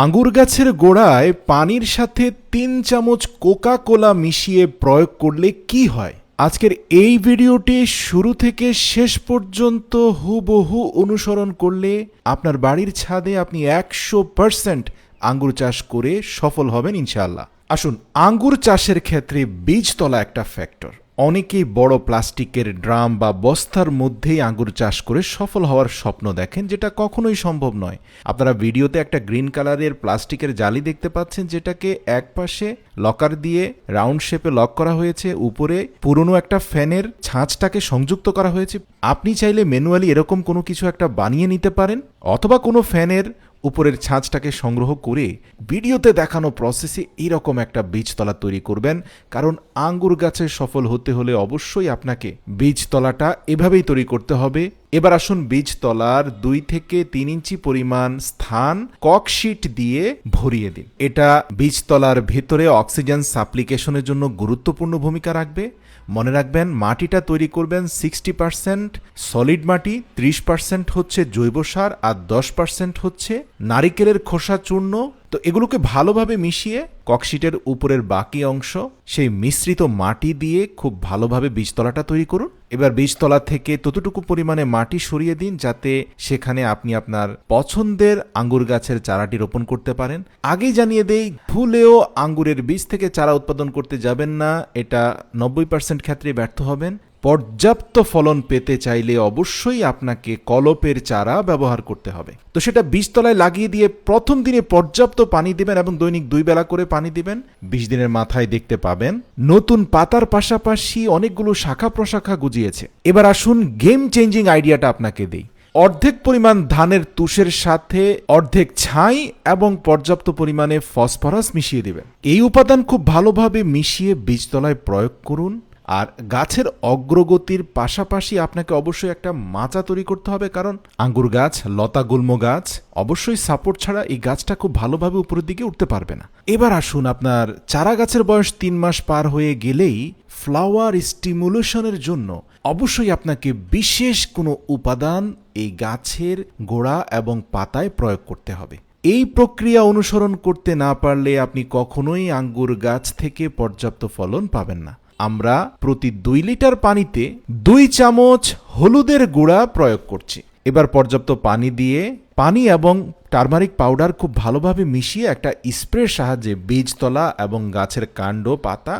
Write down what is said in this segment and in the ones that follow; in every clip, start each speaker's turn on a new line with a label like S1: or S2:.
S1: আঙ্গুর গাছের গোড়ায় পানির সাথে তিন চামচ কোকা কোলা মিশিয়ে প্রয়োগ করলে কি হয়? আজকের এই ভিডিওটি শুরু থেকে শেষ পর্যন্ত হুবহু অনুসরণ করলে আপনার বাড়ির ছাদে আপনি একশো পার্সেন্ট আঙ্গুর চাষ করে সফল হবেন ইনশাআল্লাহ। আসুন, আঙ্গুর চাষের ক্ষেত্রে বীজতলা একটা ফ্যাক্টর। অনেকেই বড় প্লাস্টিকের ড্রাম বা বস্তার মধ্যেই আঙ্গুর চাষ করে সফল হওয়ার স্বপ্ন দেখেন, যেটা কখনোই সম্ভব নয়। আপনারা ভিডিওতে একটা গ্রিন কালারের প্লাস্টিকের জালি দেখতে পাচ্ছেন, যেটাকে একপাশে লকার দিয়ে রাউন্ড শেপে লক করা হয়েছে, উপরে পুরনো একটা ফ্যানের ছাঁচটাকে সংযুক্ত করা হয়েছে। আপনি চাইলে ম্যানুয়ালি এরকম কোনো কিছু একটা বানিয়ে নিতে পারেন, অথবা কোনো ফ্যানের উপরের ছাঁচটাকে সংগ্রহ করে ভিডিওতে দেখানো প্রসেসে এরকম একটা বীজতলা তৈরি করবেন। কারণ আঙ্গুর গাছে সফল হতে হলে অবশ্যই আপনাকে বীজতলাটা এভাবেই তৈরি করতে হবে। এবার আসুন বীজতলার দুই থেকে তিন ইঞ্চি পরিমাণ স্থান ককশিট দিয়ে ভরিয়ে দিন। এটা বীজতলার ভেতরে অক্সিজেন সাপ্লিকেশনের জন্য গুরুত্বপূর্ণ ভূমিকা রাখবে। মনে রাখবেন, মাটিটা তৈরি করবেন সিক্সটি পার্সেন্ট, সলিড মাটি ত্রিশ পার্সেন্ট হচ্ছে জৈব সার আর দশ পার্সেন্ট হচ্ছে নারিকেলের খোসা চূর্ণ তো এগুলোকে ভালোভাবে মিশিয়ে ককশিটের উপরের বাকি অংশ, সেই মিশ্রিত মাটি দিয়ে খুব ভালোভাবে বীজতলাটা তৈরি করুন। এবার বীজতলা থেকে ততটুকু পরিমাণে মাটি সরিয়ে দিন যাতে সেখানে আপনি আপনার পছন্দের আঙ্গুর গাছের চারাটি রোপণ করতে পারেন। আগেই জানিয়ে দেই, ভুলেও আঙ্গুরের বীজ থেকে চারা উৎপাদন করতে যাবেন না, এটা নব্বই পার্সেন্ট ক্ষেত্রে ব্যর্থ হবেন। পর্যাপ্ত ফলন পেতে চাইলে অবশ্যই আপনাকে কলপের চারা ব্যবহার করতে হবে। তো সেটা বীজতলায় লাগিয়ে দিয়ে প্রথম দিনে পর্যাপ্ত পানি দিবেন এবং দৈনিক দুই বেলা করে পানি দিবেন। বিশ দিনের মাথায় দেখতে পাবেন, নতুন পাতার পাশাপাশি অনেকগুলো শাখা প্রশাখা গুজিয়েছে। এবার আসুন গেম চেঞ্জিং আইডিয়াটা আপনাকে দেই। অর্ধেক পরিমাণ ধানের তুষের সাথে অর্ধেক ছাই এবং পর্যাপ্ত পরিমাণে ফসফরাস মিশিয়ে দেবেন। এই উপাদান খুব ভালোভাবে মিশিয়ে বীজতলায় প্রয়োগ করুন। আর গাছের অগ্রগতির পাশাপাশি আপনাকে অবশ্যই একটা মাচা তৈরি করতে হবে, কারণ আঙ্গুর গাছ, লতা গুল্ম গাছ অবশ্যই সাপোর্ট ছাড়া এই গাছটা খুব ভালোভাবে উপরের দিকে উঠতে পারবে না। এবার আসুন আপনার চারা গাছের বয়স তিন মাস পার হয়ে গেলেই ফ্লাওয়ার স্টিমুলেশনের জন্য অবশ্যই আপনাকে বিশেষ কোনো উপাদান এই গাছের গোড়া এবং পাতায় প্রয়োগ করতে হবে। এই প্রক্রিয়া অনুসরণ করতে না পারলে আপনি কখনোই আঙ্গুর গাছ থেকে পর্যাপ্ত ফলন পাবেন না। আমরা প্রতি দুই লিটার পানিতে দুই চামচ হলুদের গুঁড়া প্রয়োগ করছি। এবার পর্যাপ্ত পানি দিয়ে পানি এবং টারমারিক পাউডার খুব ভালোভাবে মিশিয়ে একটা স্প্রের সাহায্যে বীজতলা এবং গাছের কাণ্ড, পাতা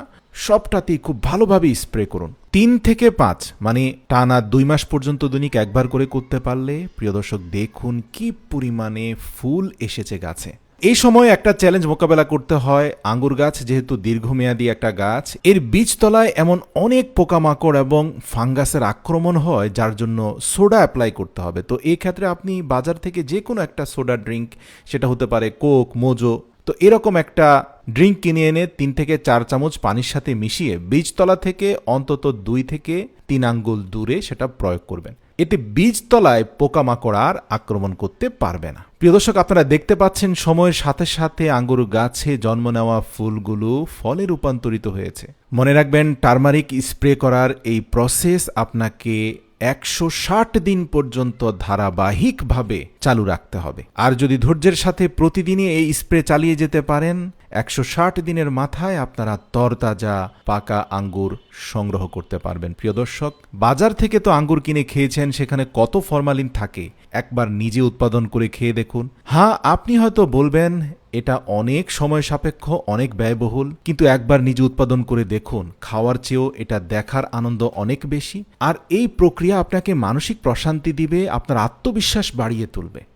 S1: সবটাতেই খুব ভালোভাবে স্প্রে করুন। তিন থেকে পাঁচ মানে টানা দুই মাস পর্যন্ত দৈনিক একবার করে করতে পারলে, প্রিয় দর্শক, দেখুন কি পরিমাণে ফুল এসেছে গাছে। এই সময় একটা চ্যালেঞ্জ মোকাবেলা করতে হয় আঙ্গুর গাছ, যেহেতু দীর্ঘমেয়াদী একটা গাছ। এর বীজতলায় এমন অনেক পোকামাকড় এবং ফাঙ্গাসের আক্রমণ হয়, যার জন্য সোডা অ্যাপ্লাই করতে হবে। তো এই ক্ষেত্রে আপনি বাজার থেকে যে কোনো একটা সোডা ড্রিঙ্ক সেটা হতে পারে কোক, মোজো, তো এরকম একটা ড্রিঙ্ক কিনে এনে তিন থেকে চার চামচ পানির সাথে মিশিয়ে বীজতলা থেকে অন্তত দুই থেকে তিন আঙ্গুল দূরে সেটা প্রয়োগ করবেন। এতে বীজতলায় পোকামাকড় আর আক্রমণ করতে পারবে না। প্রিয় দর্শক, আপনারা দেখতে পাচ্ছেন সময়ের সাথে সাথে আঙ্গুর গাছে জন্ম নেওয়া ফুলগুলো ফলে রূপান্তরিত হয়েছে। মনে রাখবেন, টার্মারিক স্প্রে করার এই প্রসেস আপনাকে একশো ষাট দিন পর্যন্ত ধারাবাহিকভাবে চালু রাখতে হবে। আর যদি ধৈর্যের সাথে প্রতিদিনই এই স্প্রে চালিয়ে যেতে পারেন একশো ষাট দিনের মাথায় আপনারা তরতাজা পাকা আঙ্গুর সংগ্রহ করতে পারবেন। প্রিয় দর্শক, বাজার থেকে তো আঙ্গুর কিনে খেয়েছেন, সেখানে কত ফরমালিন থাকে, একবার নিজে উৎপাদন করে খেয়ে দেখুন। হ্যাঁ আপনি হয়তো বলবেন, এটা অনেক সময় সাপেক্ষ, অনেক ব্যয়বহুল, কিন্তু একবার নিজে উৎপাদন করে দেখুন, খাওয়ার চেয়েও এটা দেখার আনন্দ অনেক বেশি। আর এই প্রক্রিয়া আপনাকে মানসিক প্রশান্তি দিবে, আপনার আত্মবিশ্বাস বাড়িয়ে তুলবে।